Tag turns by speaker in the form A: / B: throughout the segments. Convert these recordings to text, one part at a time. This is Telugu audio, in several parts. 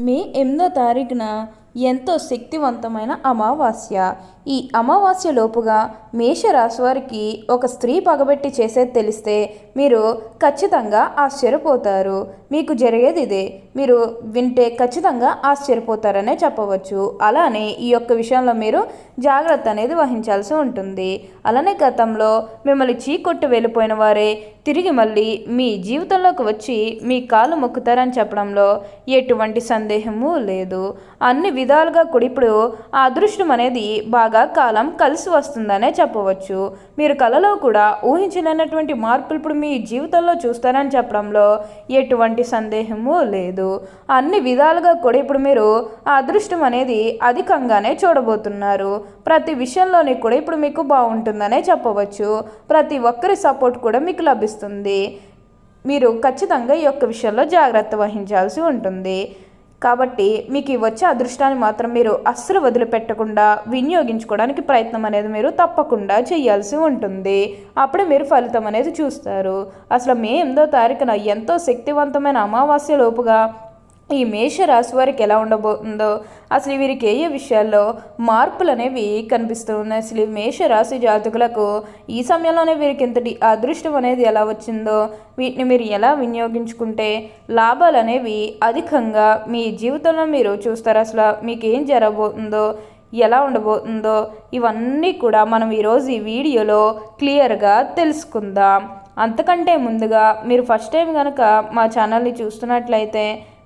A: మే ఎనిమిదో తారీఖున ఎంతో శక్తివంతమైన అమావాస్య. ఈ అమావాస్య లోపుగా మేషరాశివారికి ఒక స్త్రీ పగబెట్టి చేసేది తెలిస్తే మీరు ఖచ్చితంగా ఆశ్చర్యపోతారు. మీకు జరిగేది ఇదే. మీరు వింటే ఖచ్చితంగా ఆశ్చర్యపోతారనే చెప్పవచ్చు. అలానే ఈ యొక్క విషయంలో మీరు జాగ్రత్త అనేది వహించాల్సి ఉంటుంది. అలానే గతంలో మిమ్మల్ని చీకొట్టు వెళ్ళిపోయిన వారే తిరిగి మళ్ళీ మీ జీవితంలోకి వచ్చి మీ కాలు మొక్కుతారని చెప్పడంలో ఎటువంటి సందేహము లేదు. అన్ని విధాలుగా కూడా ఇప్పుడు ఆ అదృష్టం అనేది బాగా కాలం కలిసి వస్తుందనే చెప్పవచ్చు. మీరు కలలో కూడా ఊహించలేనటువంటి మార్పులు ఇప్పుడు మీ జీవితంలో చూస్తారని చెప్పడంలో ఎటువంటి సందేహము లేదు. అన్ని విధాలుగా కూడా ఇప్పుడు మీరు ఆ అదృష్టం అనేది అధికంగానే చూడబోతున్నారు. ప్రతి విషయంలోని కూడా ఇప్పుడు మీకు బాగుంటుందనే చెప్పవచ్చు. ప్రతి ఒక్కరి సపోర్ట్ కూడా మీకు లభిస్తుంది. మీరు ఖచ్చితంగా ఈ యొక్క విషయంలో జాగ్రత్త వహించాల్సి ఉంటుంది. కాబట్టి మీకు వచ్చే అదృష్టాన్ని మాత్రం మీరు అస్సలు వదిలిపెట్టకుండా వినియోగించుకోవడానికి ప్రయత్నం అనేది మీరు తప్పకుండా చేయాల్సి ఉంటుంది. అప్పుడే మీరు ఫలితం అనేది చూస్తారు. అసలు మే ఎనిమిదో తారీఖున ఎంతో శక్తివంతమైన అమావాస్య లోపుగా ఈ మేష రాశి వారికి ఎలా ఉండబోతుందో అసలు వీరికి ఏ ఏ విషయాల్లో మార్పులు అనేవి కనిపిస్తూ ఉన్నాయి? అసలు ఈ మేష రాశి జాతకులకు ఈ సమయంలోనే వీరికి ఇంతటి అదృష్టం అనేది ఎలా వచ్చిందో వీటిని మీరు ఎలా వినియోగించుకుంటే లాభాలు అనేవి అధికంగా మీ జీవితంలో మీరు చూస్తారు? అసలు మీకు ఏం జరగబోతుందో ఎలా ఉండబోతుందో ఇవన్నీ కూడా మనం ఈరోజు ఈ వీడియోలో క్లియర్గా తెలుసుకుందాం. అంతకంటే ముందుగా మీరు ఫస్ట్ టైం కనుక మా ఛానల్ని చూస్తున్నట్లయితే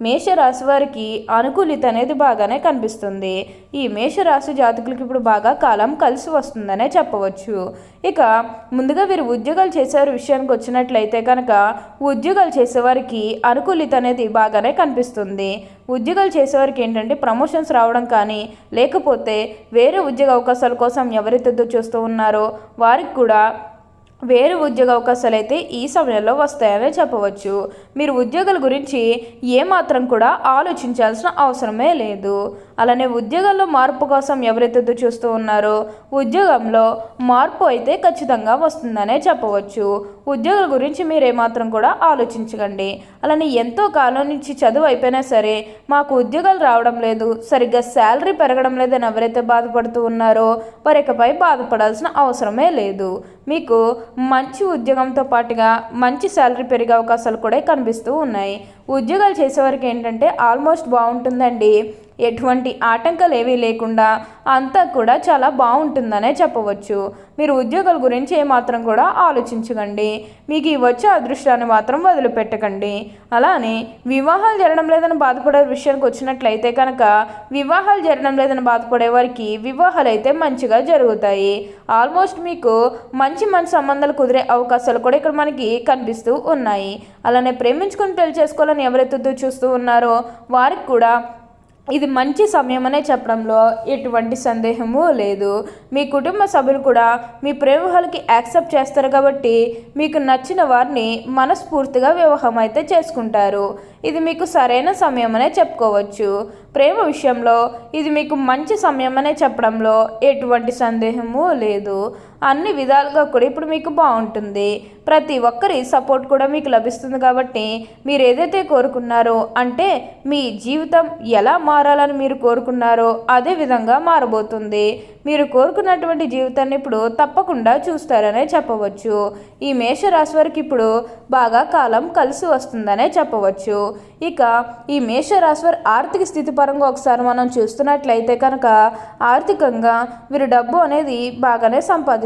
A: మేషరాశి వారికి అనుకూలిత అనేది బాగానే కనిపిస్తుంది. ఈ మేషరాశి జాతకులకి ఇప్పుడు బాగా కాలం కలిసి వస్తుందనే చెప్పవచ్చు. ఇక ముందుగా వీరు ఉద్యోగాలు చేసేవారి విషయానికి వచ్చినట్లయితే కనుక ఉద్యోగాలు చేసేవారికి అనుకూలిత అనేది బాగానే కనిపిస్తుంది. ఉద్యోగాలు చేసేవారికి ఏంటంటే ప్రమోషన్స్ రావడం కానీ లేకపోతే వేరే ఉద్యోగ అవకాశాల కోసం ఎవరైతే చూస్తూ ఉన్నారో వారికి కూడా వేరే ఉద్యోగ అవకాశాలు అయితే ఈ సమయంలో వస్తాయనే చెప్పవచ్చు. మీరు ఉద్యోగాల గురించి ఏమాత్రం కూడా ఆలోచించాల్సిన అవసరమే లేదు. అలానే ఉద్యోగాల్లో మార్పు కోసం ఎవరైతే చూస్తూ ఉన్నారో ఉద్యోగంలో మార్పు అయితే ఖచ్చితంగా వస్తుందనే చెప్పవచ్చు. ఉద్యోగాల గురించి మీరు ఏమాత్రం కూడా ఆలోచించకండి. అలానే ఎంతో కాలం నుంచి చదువు అయిపోయినా సరే మాకు ఉద్యోగాలు రావడం లేదు సరిగ్గా శాలరీ పెరగడం లేదని ఎవరైతే బాధపడుతూ ఉన్నారో వారి ఇకపై బాధపడాల్సిన అవసరమే లేదు. మీకు మంచి ఉద్యోగంతో పాటుగా మంచి శాలరీ పెరిగే అవకాశాలు కూడా కనిపిస్తూ ఉన్నాయి. ఉద్యోగాలు చేసేవారికి ఏంటంటే ఆల్మోస్ట్ బాగుంటుందండి. ఎటువంటి ఆటంకాలు ఏవీ లేకుండా అంతా కూడా చాలా బాగుంటుందనే చెప్పవచ్చు. మీరు ఉద్యోగాల గురించి ఏమాత్రం కూడా ఆలోచించకండి. మీకు ఈ వచ్చే అదృష్టాన్ని మాత్రం వదిలిపెట్టకండి. అలానే వివాహాలు జరగడం లేదని బాధపడే విషయానికి వచ్చినట్లయితే కనుక వివాహాలు జరగడం లేదని బాధపడే వారికి వివాహాలు అయితే మంచిగా జరుగుతాయి. ఆల్మోస్ట్ మీకు మంచి మంచి సంబంధాలు కుదిరే అవకాశాలు కూడా ఇక్కడ మనకి కనిపిస్తూ ఉన్నాయి. అలానే ప్రేమించుకుని పెళ్ళి చేసుకోవాలని ఎవరైతే చూస్తూ ఉన్నారో వారికి కూడా ఇది మంచి సమయం అనే చెప్పడంలో ఎటువంటి సందేహము లేదు. మీ కుటుంబ సభ్యులు కూడా మీ ప్రేమహాలకి యాక్సెప్ట్ చేస్తారు కాబట్టి మీకు నచ్చిన వారిని మనస్ఫూర్తిగా వివాహం అయితే చేసుకుంటారు. ఇది మీకు సరైన సమయం అనే చెప్పుకోవచ్చు. ప్రేమ విషయంలో ఇది మీకు మంచి సమయం అనే చెప్పడంలో ఎటువంటి సందేహము లేదు. అన్ని విధాలుగా కూడా ఇప్పుడు మీకు బాగుంటుంది. ప్రతి ఒక్కరి సపోర్ట్ కూడా మీకు లభిస్తుంది కాబట్టి మీరు ఏదైతే కోరుకున్నారో అంటే మీ జీవితం ఎలా మారాలని మీరు కోరుకున్నారో అదే విధంగా మారబోతుంది. మీరు కోరుకున్నటువంటి జీవితాన్ని ఇప్పుడు తప్పకుండా చూస్తారనే చెప్పవచ్చు. ఈ మేషరాశి వారికి ఇప్పుడు బాగా కాలం కలిసి వస్తుందనే చెప్పవచ్చు. ఇక ఈ మేషరాశి వారి ఆర్థిక స్థితి పరంగా ఒకసారి మనం చూస్తున్నట్లయితే కనుక ఆర్థికంగా వీరు డబ్బు అనేది బాగానే సంపాదిస్తారు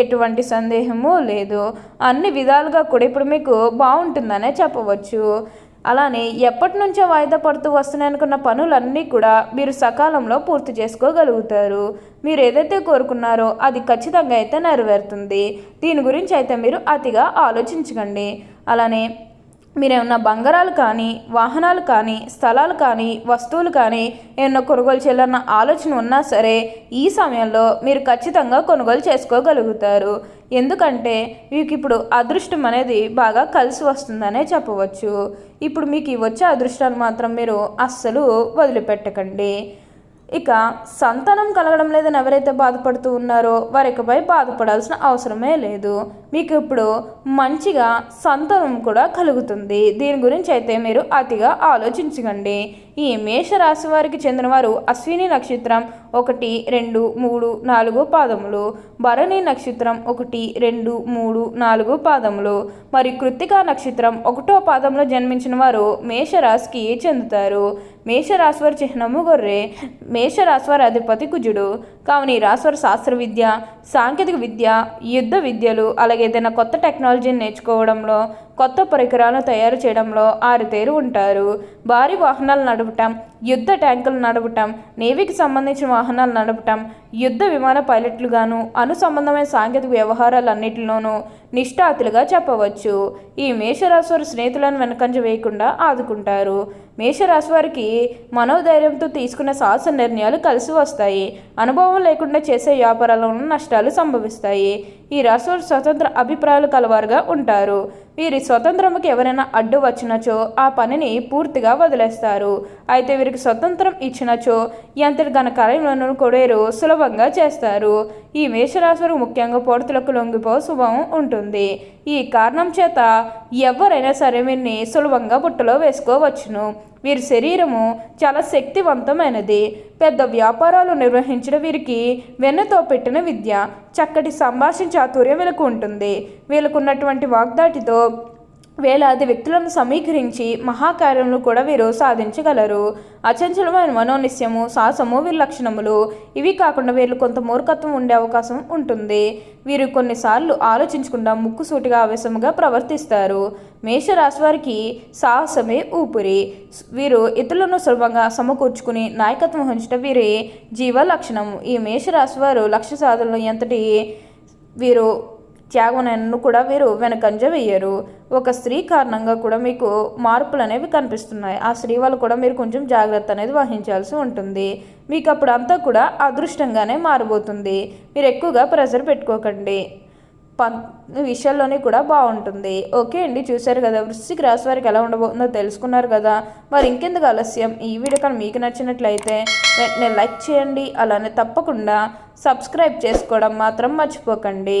A: ఎటువంటి సందేహము లేదు. అన్ని విధాలుగా కూడా ఇప్పుడు మీకు బాగుంటుందనే చెప్పవచ్చు. అలానే ఎప్పటి నుంచో వాయిదా పడుతూ వస్తున్నాయనుకున్న పనులన్నీ కూడా మీరు సకాలంలో పూర్తి చేసుకోగలుగుతారు. మీరు ఏదైతే కోరుకున్నారో అది ఖచ్చితంగా అయితే నెరవేరుతుంది. దీని గురించి అయితే మీరు అతిగా ఆలోచించకండి. అలానే మీరేమన్నా బంగారాలు కానీ వాహనాలు కానీ స్థలాలు కానీ వస్తువులు కానీ ఏమన్నా కొనుగోలు చేయాలన్న ఆలోచన ఉన్నా సరే ఈ సమయంలో మీరు ఖచ్చితంగా కొనుగోలు చేసుకోగలుగుతారు. ఎందుకంటే మీకు ఇప్పుడు అదృష్టం అనేది బాగా కలిసి వస్తుందనే చెప్పవచ్చు. ఇప్పుడు మీకు ఈ వచ్చే అదృష్టాన్ని మాత్రం మీరు అస్సలు వదిలిపెట్టకండి. ఇక సంతానం కలగడం లేదని ఎవరైతే బాధపడుతూ ఉన్నారో వారికపై బాధపడాల్సిన అవసరమే లేదు. మీకు ఇప్పుడు మంచిగా సంతానం కూడా కలుగుతుంది. దీని గురించి అయితే మీరు అతిగా ఆలోచించకండి. ఈ మేషరాశి వారికి చెందినవారు అశ్విని నక్షత్రం ఒకటి రెండు మూడు నాలుగు పాదములు. భరణి నక్షత్రం ఒకటి రెండు మూడు నాలుగు పాదములు. మరి కృత్తికా నక్షత్రం ఒకటో పాదంలో జన్మించిన వారు మేషరాశికి చెందుతారు. మేషరాశివారి చిహ్నము గొర్రె. మేషరాశివారి అధిపతి కుజుడు. కావున ఈ రాశివారి శాస్త్ర విద్య సాంకేతిక విద్య యుద్ధ విద్యలు అలాగే ఏదైనా కొత్త టెక్నాలజీని నేర్చుకోవడంలో కొత్త పరికరాలను తయారు చేయడంలో ఆరితేరు ఉంటారు. భారీ వాహనాలు నడపటం యుద్ధ ట్యాంకులు నడపటం నేవీకి సంబంధించిన వాహనాలు నడపటం యుద్ధ విమాన పైలట్లుగాను అను సంబంధమైన సాంకేతిక వ్యవహారాలన్నింటిలోనూ నిష్ఠాతులుగా చెప్పవచ్చు. ఈ మేషరాశివారి స్నేహితులను వెనకంజ వేయకుండా ఆదుకుంటారు. మేషరాశివారికి మనోధైర్యంతో తీసుకున్న సాహస నిర్ణయాలు కలిసి వస్తాయి. అనుభవం లేకుండా చేసే వ్యాపారాలను నష్టాలు సంభవిస్తాయి. ఈ రాశి స్వతంత్ర అభిప్రాయాలు కలవారుగా ఉంటారు. వీరి స్వతంత్రంకి ఎవరైనా అడ్డు వచ్చినచో ఆ పనిని పూర్తిగా వదిలేస్తారు. అయితే వీరికి స్వతంత్రం ఇచ్చినచో ఎంతటి ఘన కార్యములను కొడేరు సులభంగా చేస్తారు. ఈ మేషరాశులు ముఖ్యంగా పొడతలకు లొంగిపో శుభం ఉంటుంది. ఈ కారణం చేత ఎవరైనా సరే వీరిని సులభంగా బుట్టలో వేసుకోవచ్చును. వీరి శరీరము చాలా శక్తివంతమైనది. పెద్ద వ్యాపారాలు నిర్వహించడం వీరికి వెన్నతో పెట్టిన విద్య చక్కటి సంభాషణ చాతుర్యం వీళ్ళకు ఉంటుంది. వీళ్ళకున్నటువంటి వాగ్దాటితో వేలాది వ్యక్తులను సమీకరించి మహాకార్యములు కూడా వీరు సాధించగలరు. అచంచలమైన మనోనిశ్యము సాహసము వీరి లక్షణములు ఇవి కాకుండా వీళ్ళు కొంత మూర్ఖత్వం ఉండే అవకాశం ఉంటుంది. వీరు కొన్నిసార్లు ఆలోచించకుండా ముక్కుసూటిగా ఆవేశముగా ప్రవర్తిస్తారు. మేషరాశి వారికి సాహసమే ఊపిరి. వీరు ఇతరులను సులభంగా సమకూర్చుకుని నాయకత్వం వహించడం వీరి జీవ లక్షణము ఈ మేషరాశి వారు లక్ష్య సాధనలో ఎంతటి వీరు త్యాగనన్ను కూడా వీరు వెనకంజ వేయరు. ఒక స్త్రీ కారణంగా కూడా మీకు మార్పులు అనేవి కనిపిస్తున్నాయి. ఆ స్త్రీ వాళ్ళు కూడా మీరు కొంచెం జాగ్రత్త అనేది వహించాల్సి ఉంటుంది. మీకు అప్పుడు అంతా కూడా అదృష్టంగానే మారబోతుంది. మీరు ఎక్కువగా ప్రెషర్ పెట్టుకోకండి. పం విషయాల్లోనే కూడా బాగుంటుంది. ఓకే అండి చూశారు కదా వృశ్చిక రాశి వారికి ఎలా ఉండబోతుందో తెలుసుకున్నారు కదా. మరి ఇంకెందుకు ఆలస్యం? ఈ వీడియో కానీ మీకు నచ్చినట్లయితే వెంటనే లైక్ చేయండి. అలానే తప్పకుండా సబ్స్క్రైబ్ చేసుకోవడం మాత్రం మర్చిపోకండి.